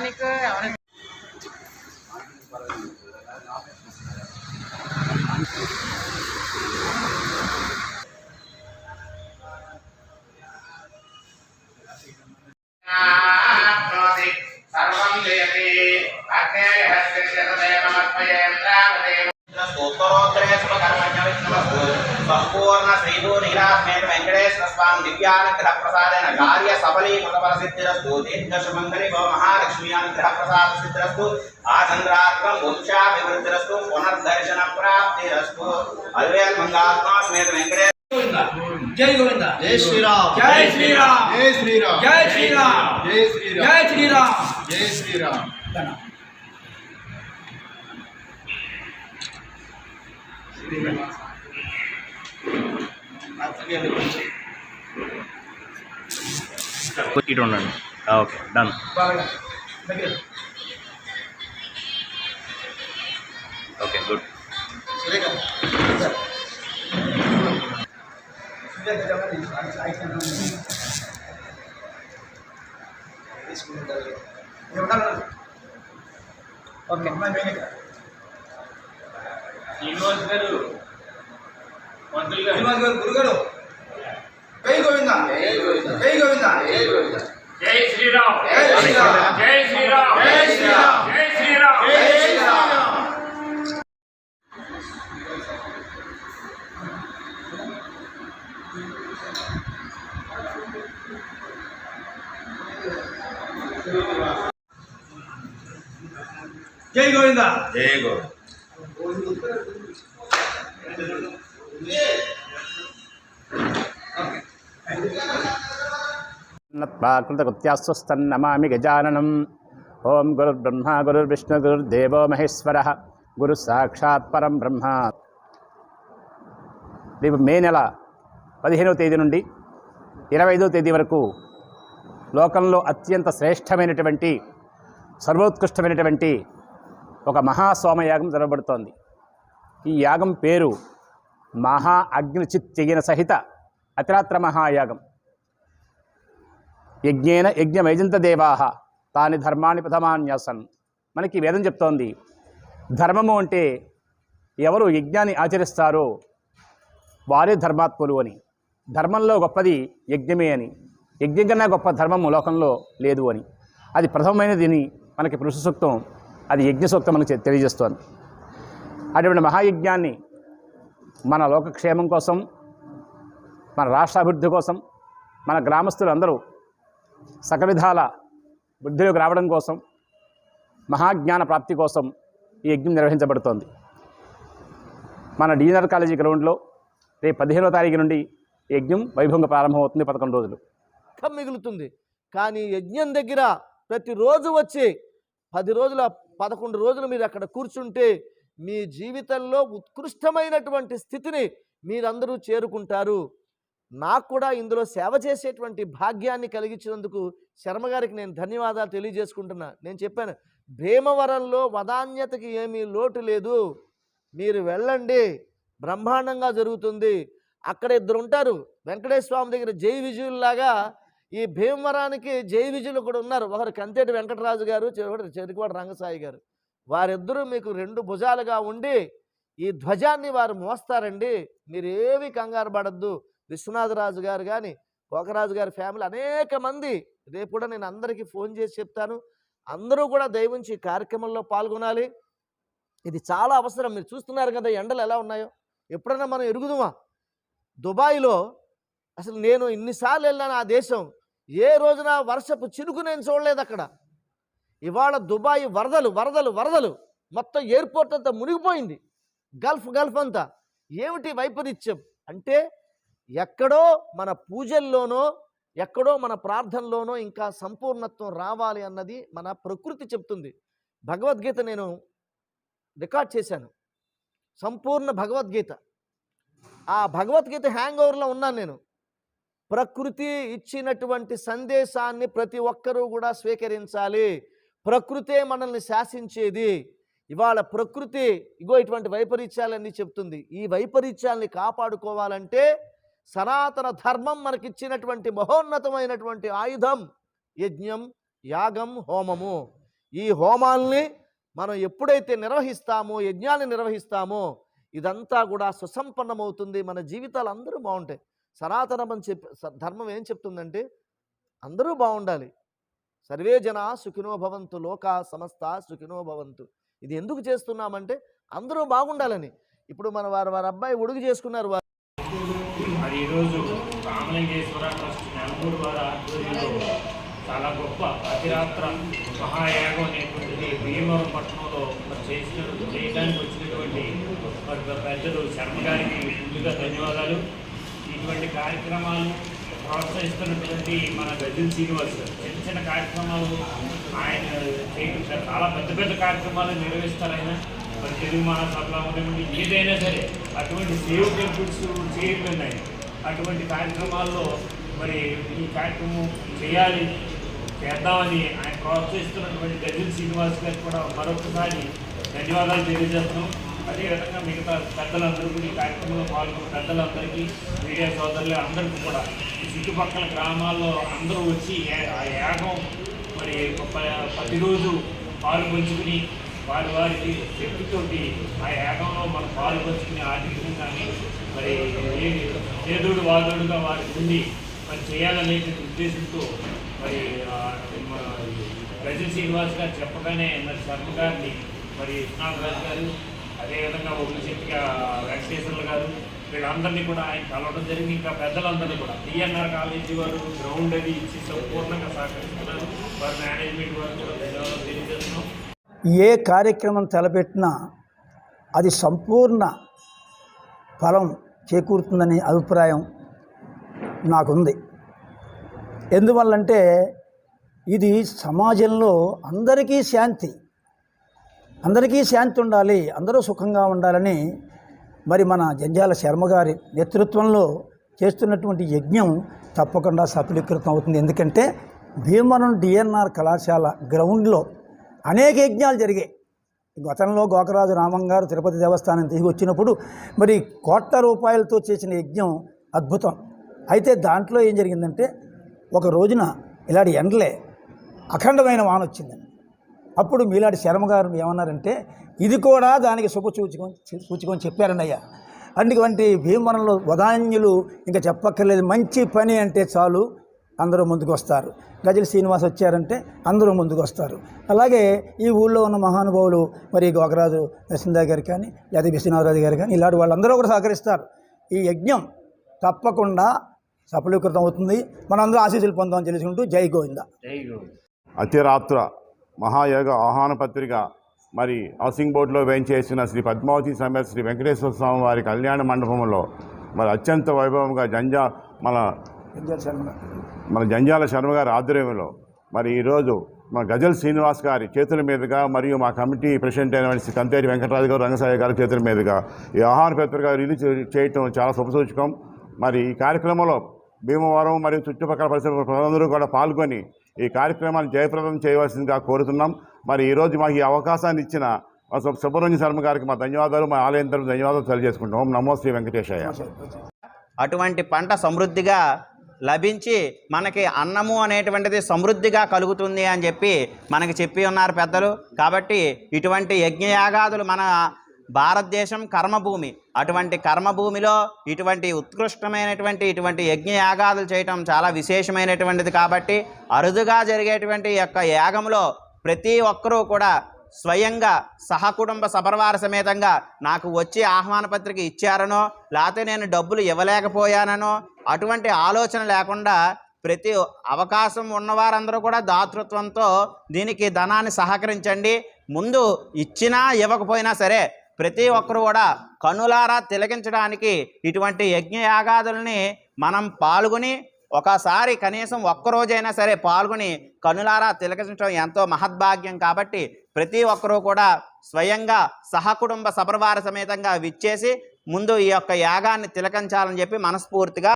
నీకు ఎవరికి సర్వం జయతి సంపూర్ణ శ్రీభూ నీలాస్మేత दिव्यानुग्रहप्रसादेन कार्य सफली मतपर सिद्धिस्तु सफलीकृतफलसिद्धिरस्तु दीर्घशुमङ्गले भव आचंद्रात्म आचन्द्रात्मम् पुनर्दर्शन प्राप्तिरस्तु अलवे मंगात्मा समेत वेंकटेश जय गोविंद। जय श्री राम जय श्री राम जय श्री राम जय श्री राम जय श्री राम जय श्री राम जय श्री राम धन्यवाद ఇటు ఉండండి ఓకే డన్ బాగా దగ్గర ఓకే గుడ్ ఓకే అమ్మాయి మెయిన్ ఇక్కడ శ్రీనివాస్ గారు మంత్రులు గారు శ్రీనివాస్ గారు గురుగారు జై గోవింద జై గోవింద జై శ్రీరామ్ జై శ్రీరామ్ జై శ్రీరామ్ జై శ్రీరామ్ జై శ్రీరామ్ జై శ్రీరామ్ జై గోవింద. జై గో కృతకృత్యాస్వస్తన్నమామి గజాననం. ఓం గురుర్బ్రహ్మ గురుర్విష్ణు గురుర్దేవో మహేశ్వర. గురు సాక్షాత్ పరం బ్రహ్మ. రేపు మే నెల పదిహేనవ తేదీ నుండి ఇరవై ఐదవ తేదీ వరకు లోకంలో అత్యంత శ్రేష్టమైనటువంటి సర్వోత్కృష్టమైనటువంటి ఒక మహాసోమయాగం జరగబడుతోంది. ఈ యాగం పేరు మహా అగ్నిచిత్యగిన సహిత అతిరాత్ర మహాయాగం. యజ్ఞేన యజ్ఞమైజంత దేవాహ తాని ధర్మాన్ని ప్రథమాన్యాసన్ మనకి వేదం చెప్తోంది ధర్మము అంటే ఎవరు యజ్ఞాన్ని ఆచరిస్తారో వారే ధర్మాత్ములు అని. ధర్మంలో గొప్పది యజ్ఞమే అని. యజ్ఞం కన్నా గొప్ప ధర్మము లోకంలో లేదు అని. అది ప్రథమమైనది అని మనకి పురుష సూక్తం అది యజ్ఞ సూక్తం తెలియజేస్తోంది. అటువంటి మహాయజ్ఞాన్ని మన లోకక్షేమం కోసం మన రాష్ట్రాభివృద్ధి కోసం మన గ్రామస్తులు అందరూ సకల విధాల బుద్ధిలోకి రావడం కోసం మహాజ్ఞాన ప్రాప్తి కోసం ఈ యజ్ఞం నిర్వహించబడుతోంది. మన డీనర్ కాలేజీ గ్రౌండ్లో రేపు పదిహేనో తారీఖు నుండి యజ్ఞం వైభవంగా ప్రారంభమవుతుంది పదకొండు రోజులు. మిగులుతుంది కానీ యజ్ఞం దగ్గర ప్రతిరోజు వచ్చి పది రోజుల పదకొండు రోజులు మీరు అక్కడ కూర్చుంటే మీ జీవితంలో ఉత్కృష్టమైనటువంటి స్థితిని మీరందరూ చేరుకుంటారు. నాకు కూడా ఇందులో సేవ చేసేటువంటి భాగ్యాన్ని కలిగించినందుకు శర్మ గారికి నేను ధన్యవాదాలు తెలియజేసుకుంటున్నా. నేను చెప్పాను భీమవరంలో వదాన్యతకి ఏమీ లోటు లేదు. మీరు వెళ్ళండి. బ్రహ్మాండంగా జరుగుతుంది. అక్కడ ఇద్దరు ఉంటారు. వెంకటేశ్వర స్వామి దగ్గర జై విజయుల్లాగా ఈ భీమవరానికి జై విజయులు కూడా ఉన్నారు. ఒకరు కంతేటి వెంకటరాజు గారు చివరి చెరుకువాడ రంగసాయి గారు. వారిద్దరూ మీకు రెండు భుజాలుగా ఉండి ఈ ధ్వజాన్ని వారు మోస్తారండి. మీరేవి కంగారు పడద్దు. విశ్వనాథరాజు గారు కానీ కోకరాజు గారి ఫ్యామిలీ అనేక మంది. రేపు కూడా నేను అందరికీ ఫోన్ చేసి చెప్తాను. అందరూ కూడా దయవుంచి కార్యక్రమంలో పాల్గొనాలి. ఇది చాలా అవసరం. మీరు చూస్తున్నారు కదా ఎండలు ఎలా ఉన్నాయో. ఎప్పుడైనా మనం ఎరుగుదుమా? దుబాయ్లో అసలు నేను ఇన్నిసార్లు వెళ్ళాను ఆ దేశం ఏ రోజున వర్షపు చినుకు నేను చూడలేదు అక్కడ. ఇవాళ దుబాయ్ వరదలు వరదలు వరదలు. మొత్తం ఎయిర్పోర్ట్ అంతా మునిగిపోయింది. గల్ఫ్ గల్ఫ్ అంతా. ఏమిటి వైపరీత్యం? అంటే ఎక్కడో మన పూజల్లోనో ఎక్కడో మన ప్రార్థనలోనో ఇంకా సంపూర్ణత్వం రావాలి అన్నది మన ప్రకృతి చెప్తుంది భగవద్గీత నేను రికార్డ్ చేశాను. సంపూర్ణ భగవద్గీత. ఆ భగవద్గీత హ్యాంగ్ ఓవర్లో ఉన్నాను నేను. ప్రకృతి ఇచ్చినటువంటి సందేశాన్ని ప్రతి ఒక్కరూ కూడా స్వీకరించాలి. ప్రకృతే మనల్ని శాసించేది. ఇవాళ ప్రకృతి ఇగో ఇటువంటి వైపరీత్యాలన్నీ చెప్తుంది. ఈ వైపరీత్యాల్ని కాపాడుకోవాలంటే సనాతన ధర్మం మనకిచ్చినటువంటి మహోన్నతమైనటువంటి ఆయుధం యజ్ఞం యాగం హోమము. ఈ హోమాల్ని మనం ఎప్పుడైతే నిర్వహిస్తామో యజ్ఞాన్ని నిర్వహిస్తామో ఇదంతా కూడా సుసంపన్నమవుతుంది. మన జీవితాలు అందరూ బాగుంటాయి. సనాతనం అని చెప్పి ధర్మం ఏం చెప్తుందంటే అందరూ బాగుండాలి సర్వే జన సుఖినోభవంతు లోక సమస్త సుఖినోభవంతు ఇది ఎందుకు చేస్తున్నామంటే అందరూ బాగుండాలని. ఇప్పుడు మన వారు వారి అబ్బాయి ఉడుగు చేసుకున్నారు వారు మరి ఈరోజు రామలింగేశ్వర ట్రస్ట్ నెల్లూరు వారి ఆధ్వర్యంలో చాలా గొప్ప అతిరాత్ర మహాయాగం అనేటువంటిది భీమవరం పట్టణంలో మరి చేసిన చేయడానికి వచ్చినటువంటి పెద్దలు శర్మ గారికి ముందుగా ధన్యవాదాలు. ఇటువంటి కార్యక్రమాలు ప్రోత్సహిస్తున్నటువంటి మన గజల్ శ్రీనివాస్ చిన్న చిన్న కార్యక్రమాలు ఆయన చేయడం చాలా పెద్ద పెద్ద కార్యక్రమాలు నిర్వహిస్తారు ఆయన. మరి తెలుగు మహాసభలో ఉన్నటువంటి ఏదైనా సరే అటువంటి సేవ్ టెంపుల్స్ చేయడం ఆయన. అటువంటి కార్యక్రమాల్లో మరి ఈ కార్యక్రమం చేయాలి చేద్దామని ఆయన ప్రోత్సహిస్తున్నటువంటి గజల్ శ్రీనివాస్ గారికి కూడా మరొకసారి ధన్యవాదాలు తెలియజేస్తున్నాం. అదేవిధంగా మిగతా పెద్దలందరికీ ఈ కార్యక్రమంలో పాల్గొన్న పెద్దలందరికీ మీడియా సోదరులు అందరికీ కూడా ఈ చుట్టుపక్కల గ్రామాల్లో అందరూ వచ్చి ఆ యాగం మరి ప్రతిరోజు పాలు పంచుకుని వారి వారికి శక్తితోటి ఆ యాగంలో మనం పాలు పంచుకుని ఆర్థికంగాని మరి ఏ చేదుడు వాదుడుగా వారికి ఉండి మరి చేయాలనే ఉద్దేశంతో మరి ప్రజల శ్రీనివాస్ గారు చెప్పగానే మరి శర్మ గారిని మరి విశ్వనాథరాజు గారు అదేవిధంగా ఒకరి శక్తిగా వెంకటేశ్వర్లు గారు వీళ్ళందరినీ కూడా ఆయన కలవడం జరిగింది. ఇంకా పెద్దలందరినీ కూడా టిఎన్ఆర్ కాలేజీ వారు గ్రౌండ్ అది ఇచ్చి సంపూర్ణంగా సహకరిస్తున్నారు. వారి మేనేజ్మెంట్ వారు కూడా ధన్యవాదాలు తెలియజేస్తున్నాం. ఏ కార్యక్రమం తలపెట్టినా అది సంపూర్ణ ఫలం చేకూరుతుందనే అభిప్రాయం నాకుంది. ఎందువల్లంటే ఇది సమాజంలో అందరికీ శాంతి అందరికీ శాంతి ఉండాలి అందరూ సుఖంగా ఉండాలని మరి మన జంజాల శర్మ గారి నేతృత్వంలో చేస్తున్నటువంటి యజ్ఞం తప్పకుండా సఫలీకృతం అవుతుంది. ఎందుకంటే భీమవరం డిఎన్ఆర్ కళాశాల గ్రౌండ్లో అనేక యజ్ఞాలు జరిగాయి. గతంలో గోకరాజు రామం గారు తిరుపతి దేవస్థానం తిరిగి వచ్చినప్పుడు మరి కోట్ల రూపాయలతో చేసిన యజ్ఞం అద్భుతం. అయితే దాంట్లో ఏం జరిగిందంటే ఒక రోజున ఇలాంటి ఎండలే అఖండమైన వాన వచ్చిందండి అప్పుడు మీలాంటి శర్మ గారు ఏమన్నారంటే ఇది కూడా దానికి శుభ సూచకం సూచకం చెప్పారండి అయ్యా అటువంటి భీమవరంలో వదాన్యులు ఇంకా చెప్పక్కర్లేదు. మంచి పని అంటే చాలు అందరూ ముందుకు వస్తారు. గజల శ్రీనివాస్ వచ్చారంటే అందరూ ముందుకు వస్తారు. అలాగే ఈ ఊళ్ళో ఉన్న మహానుభావులు మరి గోకరాజు నరసింహ గారు కానీ లేదా విశ్వనాథరాజు గారు కానీ ఇలాంటి వాళ్ళందరూ కూడా సహకరిస్తారు. ఈ యజ్ఞం తప్పకుండా సఫలీకృతం అవుతుంది. మనందరూ ఆశీస్సులు పొందామని తెలుసుకుంటూ జై గోవింద. జై గురు అతిరాత్ర మహాయోగ ఆహ్వాన పత్రిక మరి హౌసింగ్ బోర్డులో వేయించేసిన శ్రీ పద్మావతి సమేత శ్రీ వెంకటేశ్వర స్వామి వారి కళ్యాణ మండపంలో మరి అత్యంత వైభవంగా జంజా మన. మన జంజాల శర్మ గారి ఆధ్వర్యంలో మరి ఈరోజు మన గజల్ శ్రీనివాస్ గారి చేతుల మీదుగా మరియు మా కమిటీ ప్రెసిడెంట్ అయిన శ్రీ కంతేరి వెంకటరాజు గారు రంగసాయి గారి చేతుల మీదుగా ఈ ఆహార పత్రిక రిలీజ్ చేయటం చాలా శుభసూచకం మరి ఈ కార్యక్రమంలో భీమవరం మరియు చుట్టుపక్కల పరిసర ప్రజలందరూ కూడా పాల్గొని ఈ కార్యక్రమాన్ని జయప్రదం చేయవలసిందిగా కోరుతున్నాం. మరి ఈరోజు మాకు ఈ అవకాశాన్ని ఇచ్చిన సు- సుబ్రహ్మణ్య శర్మ గారికి మా ధన్యవాదాలు మా ఆలయం తరఫు ధన్యవాదాలు తెలియజేసుకుంటాం నమో శ్రీ వెంకటేశయ్య. అటువంటి పంట సమృద్ధిగా లభించి మనకి అన్నము అనేటువంటిది సమృద్ధిగా కలుగుతుంది అని చెప్పి మనకి చెప్పి ఉన్నారు పెద్దలు. కాబట్టి ఇటువంటి యజ్ఞయాగాదులు మన భారతదేశం కర్మభూమి. అటువంటి కర్మభూమిలో ఇటువంటి ఉత్కృష్టమైనటువంటి ఇటువంటి యజ్ఞయాగాదులు చేయటం చాలా విశేషమైనటువంటిది కాబట్టి అరుదుగా జరిగేటువంటి యొక్క యాగంలో ప్రతి ఒక్కరూ కూడా స్వయంగా సహకుటుంబ సపరివార సమేతంగా నాకు వచ్చి ఆహ్వాన పత్రిక ఇచ్చారనో లేకపోతే నేను డబ్బులు ఇవ్వలేకపోయాననో అటువంటి ఆలోచన లేకుండా ప్రతి అవకాశం ఉన్నవారందరూ కూడా దాతృత్వంతో దీనికి ధనాన్ని సహకరించండి. ముందు ఇచ్చినా ఇవ్వకపోయినా సరే ప్రతి ఒక్కరు కూడా కనులారా తిలకించడానికి ఇటువంటి యజ్ఞయాగాదుల్ని మనం పాల్గొని ఒకసారి కనీసం ఒక్కరోజైనా సరే పాల్గొని కనులారా తిలకించడం ఎంతో మహద్భాగ్యం కాబట్టి ప్రతి ఒక్కరూ కూడా స్వయంగా సహకుటుంబ సపరివార సమేతంగా విచ్చేసి ముందు ఈ యొక్క యాగాన్ని తిలకించాలని చెప్పి మనస్ఫూర్తిగా